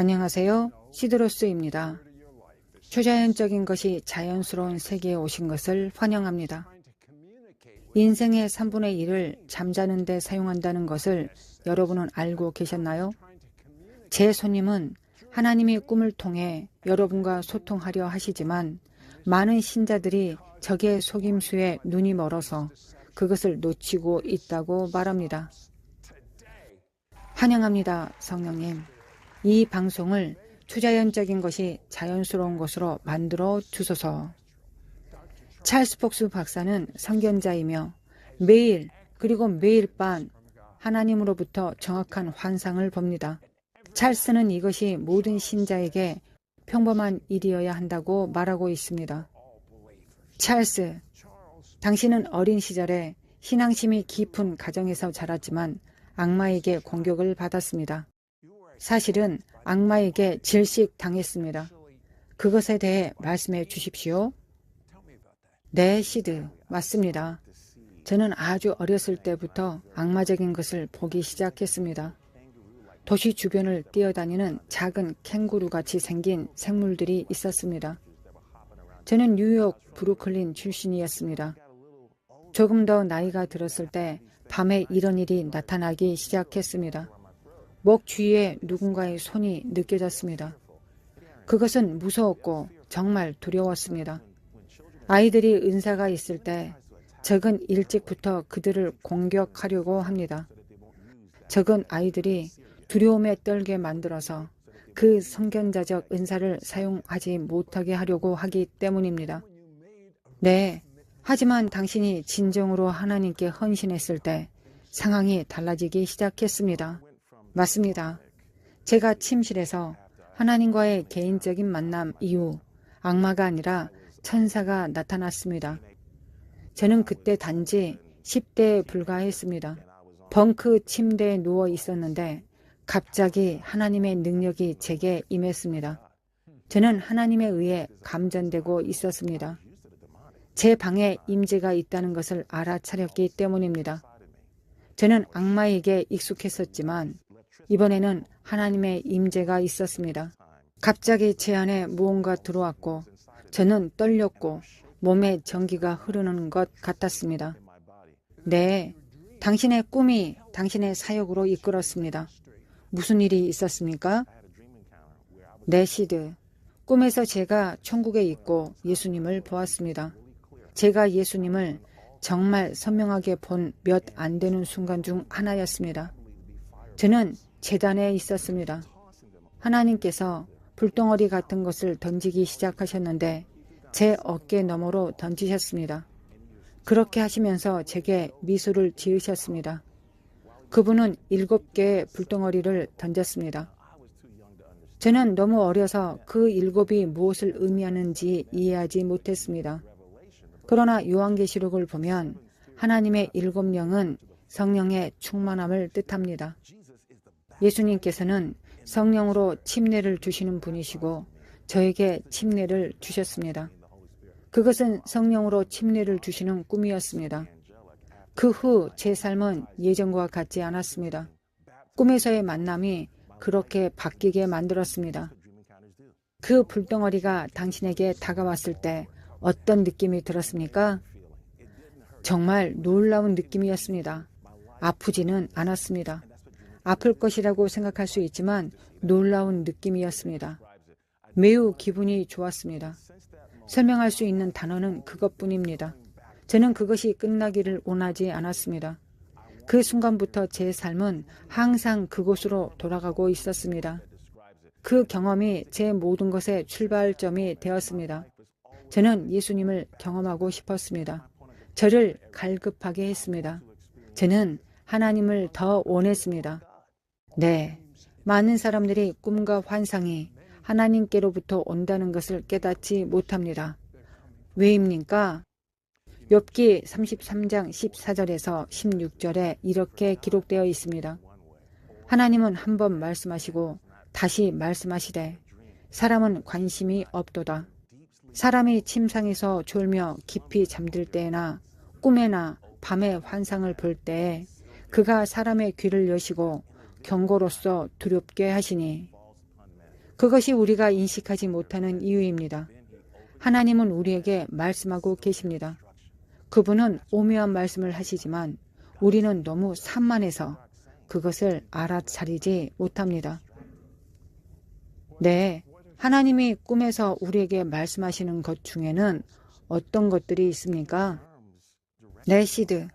안녕하세요. 시드로스입니다. 초자연적인 것이 자연스러운 세계에 오신 것을 환영합니다. 인생의 3분의 1을 잠자는 데 사용한다는 것을 여러분은 알고 계셨나요? 제 손님은 하나님이 꿈을 통해 여러분과 소통하려 하시지만 많은 신자들이 적의 속임수에 눈이 멀어서 그것을 놓치고 있다고 말합니다. 환영합니다, 성령님. 이 방송을 투자연적인 것이 자연스러운 것으로 만들어 주소서. 찰스 폭스 박사는 선견자이며 매일 그리고 매일 밤 하나님으로부터 정확한 환상을 봅니다. 찰스는 이것이 모든 신자에게 평범한 일이어야 한다고 말하고 있습니다. 찰스, 당신은 어린 시절에 신앙심이 깊은 가정에서 자랐지만 악마에게 공격을 받았습니다. 사실은 악마에게 질식 당했습니다. 그것에 대해 말씀해 주십시오. 네, 시드. 맞습니다. 저는 아주 어렸을 때부터 악마적인 것을 보기 시작했습니다. 도시 주변을 뛰어다니는 작은 캥거루 같이 생긴 생물들이 있었습니다. 저는 뉴욕 브루클린 출신이었습니다. 조금 더 나이가 들었을 때 밤에 이런 일이 나타나기 시작했습니다. 목 주위에 누군가의 손이 느껴졌습니다. 그것은 무서웠고 정말 두려웠습니다. 아이들이 은사가 있을 때 적은 일찍부터 그들을 공격하려고 합니다. 적은 아이들이 두려움에 떨게 만들어서 그 성견자적 은사를 사용하지 못하게 하려고 하기 때문입니다. 네. 하지만 당신이 진정으로 하나님께 헌신했을 때 상황이 달라지기 시작했습니다. 맞습니다. 제가 침실에서 하나님과의 개인적인 만남 이후 악마가 아니라 천사가 나타났습니다. 저는 그때 단지 10대에 불과했습니다. 벙크 침대에 누워 있었는데 갑자기 하나님의 능력이 제게 임했습니다. 저는 하나님에 의해 감전되고 있었습니다. 제 방에 임재가 있다는 것을 알아차렸기 때문입니다. 저는 악마에게 익숙했었지만 이번에는 하나님의 임재가 있었습니다. 갑자기 제 안에 무언가 들어왔고 저는 떨렸고 몸에 전기가 흐르는 것 같았습니다. 네, 당신의 꿈이 당신의 사역으로 이끌었습니다. 무슨 일이 있었습니까? 네, 시드. 꿈에서 제가 천국에 있고 예수님을 보았습니다. 제가 예수님을 정말 선명하게 본 몇 안 되는 순간 중 하나였습니다. 저는 재단에 있었습니다. 하나님께서 불덩어리 같은 것을 던지기 시작하셨는데 제 어깨 너머로 던지셨습니다. 그렇게 하시면서 제게 미소를 지으셨습니다. 그분은 일곱 개의 불덩어리를 던졌습니다. 저는 너무 어려서 그 일곱이 무엇을 의미하는지 이해하지 못했습니다. 그러나 요한계시록을 보면 하나님의 일곱 명은 성령의 충만함을 뜻합니다. 예수님께서는 성령으로 침례를 주시는 분이시고 저에게 침례를 주셨습니다. 그것은 성령으로 침례를 주시는 꿈이었습니다. 그 후 제 삶은 예전과 같지 않았습니다. 꿈에서의 만남이 그렇게 바뀌게 만들었습니다. 그 불덩어리가 당신에게 다가왔을 때 어떤 느낌이 들었습니까? 정말 놀라운 느낌이었습니다. 아프지는 않았습니다. 아플 것이라고 생각할 수 있지만 놀라운 느낌이었습니다. 매우 기분이 좋았습니다. 설명할 수 있는 단어는 그것뿐입니다. 저는 그것이 끝나기를 원하지 않았습니다. 그 순간부터 제 삶은 항상 그곳으로 돌아가고 있었습니다. 그 경험이 제 모든 것의 출발점이 되었습니다. 저는 예수님을 경험하고 싶었습니다. 저를 갈급하게 했습니다. 저는 하나님을 더 원했습니다. 네. 많은 사람들이 꿈과 환상이 하나님께로부터 온다는 것을 깨닫지 못합니다. 왜입니까? 욥기 33장 14절에서 16절에 이렇게 기록되어 있습니다. 하나님은 한 번 말씀하시고 다시 말씀하시되 사람은 관심이 없도다. 사람이 침상에서 졸며 깊이 잠들 때나 꿈에나 밤에 환상을 볼 때에 그가 사람의 귀를 여시고 경고로서 두렵게 하시니 그것이 우리가 인식하지 못하는 이유입니다. 하나님은 우리에게 말씀하고 계십니다. 그분은 오묘한 말씀을 하시지만 우리는 너무 산만해서 그것을 알아차리지 못합니다. 네, 하나님이 꿈에서 우리에게 말씀하시는 것 중에는 어떤 것들이 있습니까? 네, 시드.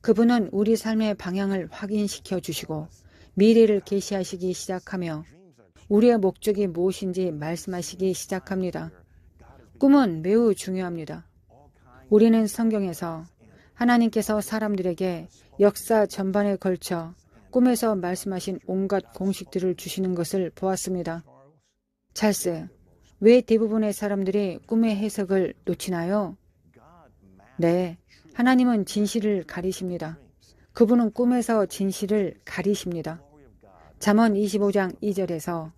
그분은 우리 삶의 방향을 확인시켜 주시고 미래를 계시하시기 시작하며 우리의 목적이 무엇인지 말씀하시기 시작합니다. 꿈은 매우 중요합니다. 우리는 성경에서 하나님께서 사람들에게 역사 전반에 걸쳐 꿈에서 말씀하신 온갖 공식들을 주시는 것을 보았습니다. 찰스, 왜 대부분의 사람들이 꿈의 해석을 놓치나요? 네, 하나님은 진실을 가리십니다. 그분은 꿈에서 진실을 가리십니다. 잠언 25장 2절에서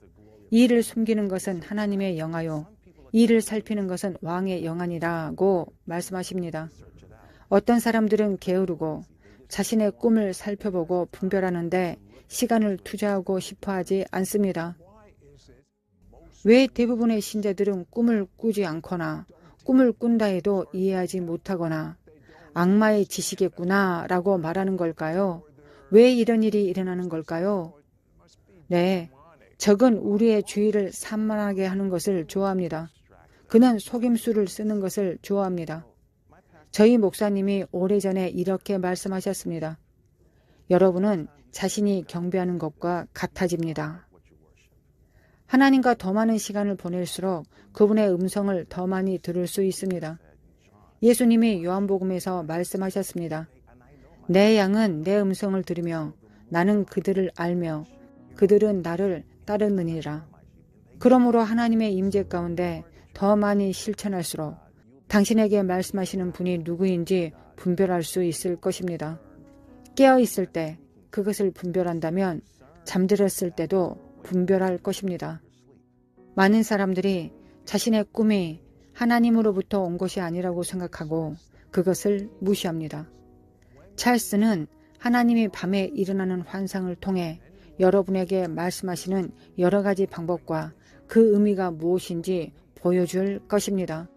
이를 숨기는 것은 하나님의 영하요 이를 살피는 것은 왕의 영안이라고 말씀하십니다. 어떤 사람들은 게으르고 자신의 꿈을 살펴보고 분별하는데 시간을 투자하고 싶어 하지 않습니다. 왜 대부분의 신자들은 꿈을 꾸지 않거나 꿈을 꾼다 해도 이해하지 못하거나 악마의 지시겠구나 라고 말하는 걸까요? 왜 이런 일이 일어나는 걸까요? 네, 적은 우리의 주의를 산만하게 하는 것을 좋아합니다. 그는 속임수를 쓰는 것을 좋아합니다. 저희 목사님이 오래전에 이렇게 말씀하셨습니다. 여러분은 자신이 경배하는 것과 같아집니다. 하나님과 더 많은 시간을 보낼수록 그분의 음성을 더 많이 들을 수 있습니다. 예수님이 요한복음에서 말씀하셨습니다. 내 양은 내 음성을 들으며 나는 그들을 알며 그들은 나를 따르느니라. 그러므로 하나님의 임재 가운데 더 많이 실천할수록 당신에게 말씀하시는 분이 누구인지 분별할 수 있을 것입니다. 깨어 있을 때 그것을 분별한다면 잠들었을 때도 분별할 것입니다. 많은 사람들이 자신의 꿈이 하나님으로부터 온 것이 아니라고 생각하고 그것을 무시합니다. 찰스는 하나님이 밤에 일어나는 환상을 통해 여러분에게 말씀하시는 여러 가지 방법과 그 의미가 무엇인지 보여줄 것입니다.